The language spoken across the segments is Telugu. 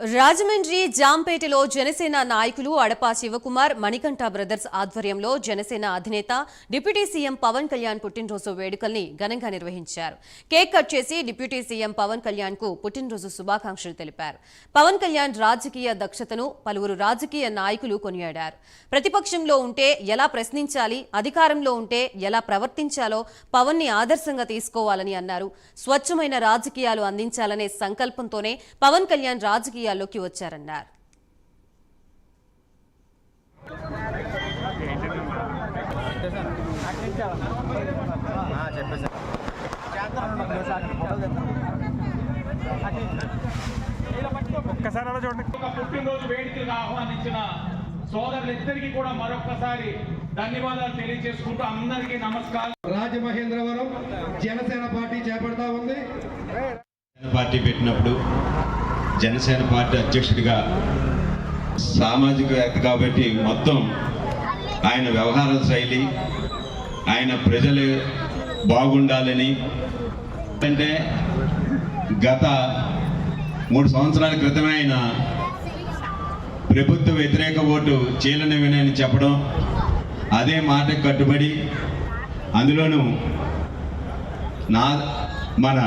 రాజమండ్రి జాంపేటలో జనసేన నాయకులు అడపా శివకుమార్ మణికంఠ బ్రదర్స్ ఆధ్వర్యంలో జనసేన అధినేత డిప్యూటీ సీఎం పవన్ కళ్యాణ్ పుట్టినరోజు వేడుకల్ని ఘనంగా నిర్వహించారు. కేక్ కట్ చేసి డిప్యూటీ సీఎం పవన్ కళ్యాణ్కు పుట్టినరోజు శుభాకాంక్షలు తెలిపారు. పవన్ కళ్యాణ్ రాజకీయ దక్షతను పలువురు రాజకీయ నాయకులు కొనియాడారు. ప్రతిపక్షంలో ఉంటే ఎలా ప్రశ్నించాలి అధికారంలో ఉంటే ఎలా ప్రవర్తించాలో పవన్ని ఆదర్శంగా తీసుకోవాలని అన్నారు. స్వచ్ఛమైన రాజకీయాలు అందించాలనే సంకల్పంతోనే పవన్ కళ్యాణ్ రాజకీయ రాజకీయాల్లోకి వచ్చారన్నారు. ఒక్కసారి అలా చూడండి. ఒక పుట్టినరోజు వేడుకలకు ఆహ్వానించిన సోదరులిద్దరికీ కూడా మరొకసారి ధన్యవాదాలు తెలియజేసుకుంటూ అందరికీ నమస్కారం. రాజమహేంద్రవరం జనసేన పార్టీ చేపడతా ఉంది. పార్టీ పెట్టినప్పుడు జనసేన పార్టీ అధ్యక్షుడిగా సామాజికవేత్త కాబట్టి మొత్తం ఆయన వ్యవహార శైలి ఆయన ప్రజలు బాగుండాలని అంటే గత మూడు సంవత్సరాల క్రితమే ఆయన ప్రభుత్వ వ్యతిరేక ఓటు చీలని వినని చెప్పడం అదే మాటకు కట్టుబడి అందులోనూ నా మన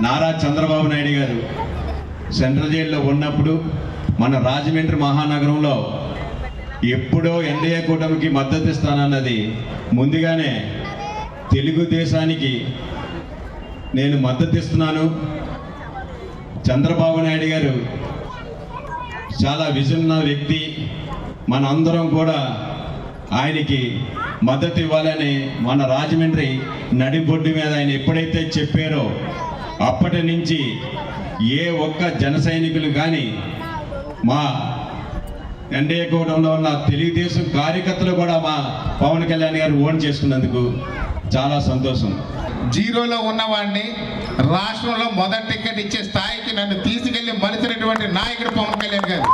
నారా చంద్రబాబు నాయుడు గారు సెంట్రల్ జైల్లో ఉన్నప్పుడు మన రాజమండ్రి మహానగరంలో ఎప్పుడో ఎన్డీఏ కూటమికి మద్దతు ఇస్తానన్నది ముందుగానే తెలుగుదేశానికి నేను మద్దతు ఇస్తున్నాను. చంద్రబాబు నాయుడు గారు చాలా విజన్ ఉన్న వ్యక్తి. మనందరం కూడా ఆయనకి మద్దతు ఇవ్వాలని మన రాజమండ్రి నడిబొడ్డు మీద ఆయన ఎప్పుడైతే చెప్పారో అప్పటి నుంచి ఏ ఒక్క జన సైనికులు కానీ మా ఎన్డీఏ కూటమిలో ఉన్న తెలుగుదేశం కార్యకర్తలు కూడా మా పవన్ కళ్యాణ్ గారు ఓన్ చేసుకున్నందుకు చాలా సంతోషం. జీరోలో ఉన్నవాడిని రాష్ట్రంలో మొదటి టికెట్ ఇచ్చే స్థాయికి నన్ను తీసుకెళ్ళి మలిచినటువంటి నాయకుడు పవన్ కళ్యాణ్ గారు.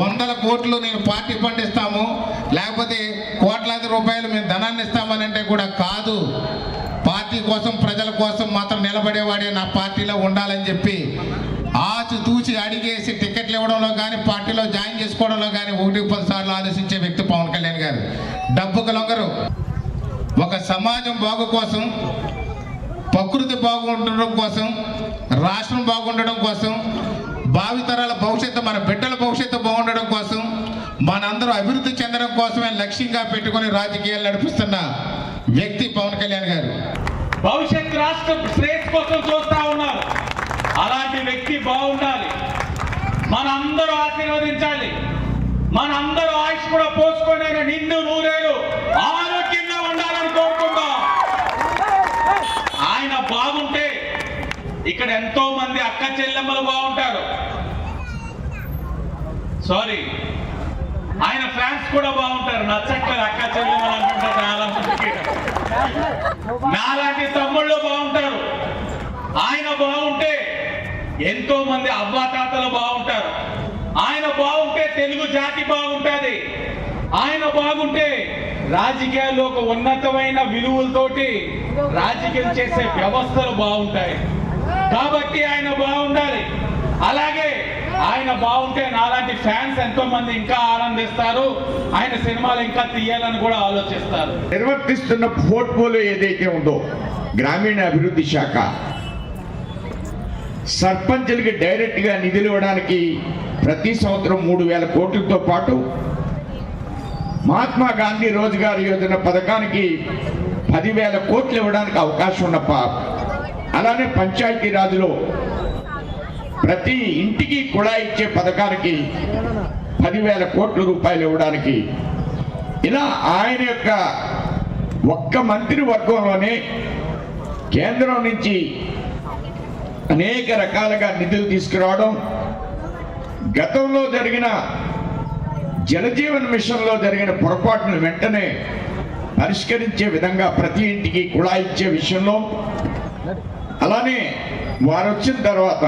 వందల కోట్లు నేను పార్టీ ఫండ్ ఇస్తాము లేకపోతే కోట్లాది రూపాయలు మేము ధనాన్ని ఇస్తామని అంటే కూడా కాదు. పార్టీ కోసం ప్రజల కోసం మాత్రం నిలబడేవాడే నా పార్టీలో ఉండాలని చెప్పి ఆచి తూచి అడిగేసి టికెట్లు ఇవ్వడంలో కానీ పార్టీలో జాయిన్ చేసుకోవడంలో కానీ ఒకటి పది సార్లు ఆలోచించే వ్యక్తి పవన్ కళ్యాణ్ గారు. డబ్బుకు లొంగరు. ఒక సమాజం బాగు కోసం ప్రకృతి బాగుండడం కోసం రాష్ట్రం బాగుండడం కోసం భావితరాల భవిష్యత్తు మన బిడ్డల భవిష్యత్తు బాగుండడం కోసం మనందరూ అభివృద్ధి చెందడం కోసమే లక్ష్యంగా పెట్టుకొని రాజకీయాలు నడిపిస్తున్నా వ్యక్తి పవన్ కళ్యాణ్ గారు. భవిష్యత్ రాష్ట్ర శ్రేయస్ కోసం చూస్తా ఉన్నారు. అలాంటి వ్యక్తి బాగుండాలి. మనందరూ ఆశీర్వదించాలి. మనందరూ ఆయుష్ కూడా పోసుకొని ఆయన నిండు నూరేరు ఆరోగ్యంగా ఉండాలని కోరుకుందాం. ఆయన బాగుంటే ఇక్కడ ఎంతో మంది అక్క చెల్లెమ్మలు బాగుంటారు. సారీ ఆయన ఫ్యాన్స్ కూడా బాగుంటారు. నచ్చట్లేదు అక్క చెల్లెమ్మ నాలాంటి తమ్ముళ్ళు బాగుంటారు. ఆయన బాగుంటే ఎంతో మంది అవ్వాతాతలు బాగుంటారు. ఆయన బాగుంటే తెలుగు జాతి బాగుంటుంది. ఆయన బాగుంటే రాజకీయాల్లో ఒక ఉన్నతమైన విలువలతోటి రాజకీయం చేసే వ్యవస్థలు బాగుంటాయి. కాబట్టి ఆయన బాగుండాలి. అలాగే ఆయన బాగుంటే నాలాంటి ఫ్యాన్స్ ఎంతో మంది ఇంకా ఆనందిస్తారు. ఆయన సినిమాలు ఇంకా తీయాలని కూడా ఆలోచిస్తారు. నిర్వర్తిస్తున్న పోర్ట్ఫోలియో ఏదైతే ఉందో గ్రామీణ అభివృద్ధి శాఖ సర్పంచులకి డైరెక్ట్గా నిధులు ఇవ్వడానికి ప్రతి సంవత్సరం మూడు వేల కోట్లతో పాటు మహాత్మా గాంధీ రోజ్గార్ యోజన పథకానికి పదివేల కోట్లు ఇవ్వడానికి అవకాశం ఉన్న అలానే పంచాయతీ రాజులో ప్రతి ఇంటికి కుళాయి ఇచ్చే పథకానికి పదివేల కోట్ల రూపాయలు ఇవ్వడానికి ఇలా ఆయన యొక్క ఒక్క మంత్రి వర్గంలోనే కేంద్రం నుంచి అనేక రకాలుగా నిధులు తీసుకురావడం గతంలో జరిగిన జలజీవన్ మిషన్లో జరిగిన పొరపాటును వెంటనే పరిష్కరించే విధంగా ప్రతి ఇంటికి కుళాయి ఇచ్చే విషయంలో అలానే వారు వచ్చిన తర్వాత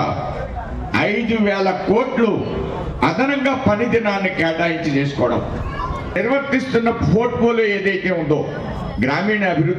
ఐదు వేల కోట్లు అదనంగా పని దినాన్ని కేటాయించి చేసుకోవడం. నిర్వర్తిస్తున్న పోర్ట్ఫోలియో ఏదైతే ఉందో గ్రామీణ అభివృద్ధి